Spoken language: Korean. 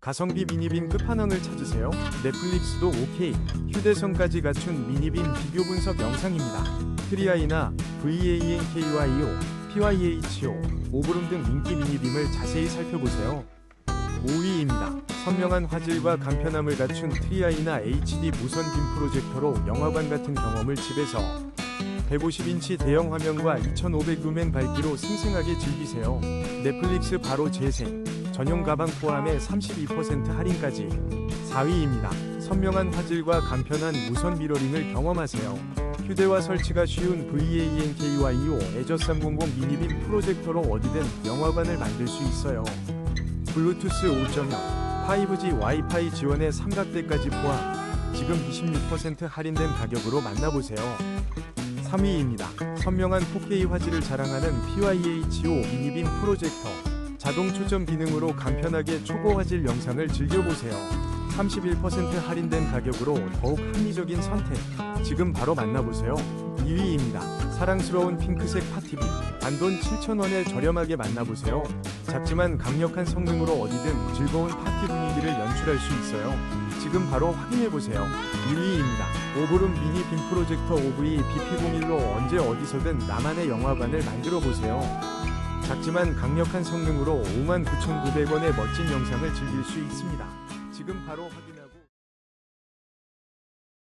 가성비 미니빔 끝판왕을 찾으세요. 넷플릭스도 OK, 휴대성까지 갖춘 미니빔 비교 분석 영상입니다. 트리아이나 VANKYO, PYHO, 오브룸 등 인기 미니빔을 자세히 살펴보세요. 5위입니다. 선명한 화질과 간편함을 갖춘 트리아이나 HD 무선 빔 프로젝터로 영화관 같은 경험을 집에서 150인치 대형 화면과 2500루멘 밝기로 생생하게 즐기세요. 넷플릭스 바로 재생, 전용 가방 포함해 32% 할인까지. 4위입니다. 선명한 화질과 간편한 무선 미러링을 경험하세요. 휴대와 설치가 쉬운 VANKYO 에저 300 미니빔 프로젝터로 어디든 영화관을 만들 수 있어요. 블루투스 5.0, 5G 와이파이 지원의 삼각대까지 포함. 지금 26% 할인된 가격으로 만나보세요. 3위입니다. 선명한 4K 화질을 자랑하는 PYHO 미니빔 프로젝터. 자동 초점 기능으로 간편하게 초고 화질 영상을 즐겨보세요. 31% 할인된 가격으로 더욱 합리적인 선택. 지금 바로 만나보세요. 2위입니다. 사랑스러운 핑크색 파티빔. 단돈 7,000원에 저렴하게 만나보세요. 작지만 강력한 성능으로 어디든 즐거운 파티 분위기를 연출할 수 있어요. 지금 바로 확인해보세요. 1위입니다. 오브룸 미니 빔 프로젝터 OV BP01로 언제 어디서든 나만의 영화관을 만들어보세요. 작지만 강력한 성능으로 59,900원의 멋진 영상을 즐길 수 있습니다. 지금 바로 확인하